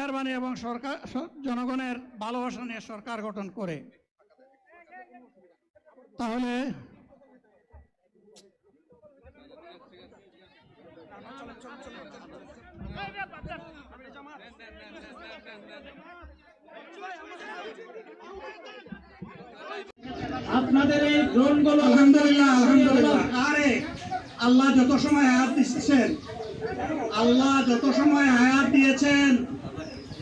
মেহরবানি এবং সরকার জনগণের ভালোবাসা নিয়ে সরকার গঠন করে। তাহলে আপনাদের এই ড্রোনগুলো, আলহামদুলিল্লাহ আলহামদুলিল্লাহ। আরে, আল্লাহ যত সময় হায়াত দিচ্ছেন, আল্লাহ যত সময় হায়াত দিয়েছেন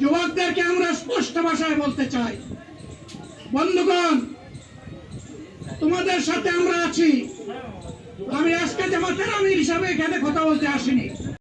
যুবকদেরকে আমরা স্পষ্ট ভাষায় বলতে চাই। বন্ধুগণ, তোমাদের সাথে আমরা আছি। আমি আজকে জামাতের আমির হিসাবে এখানে কথা বলতে আসিনি।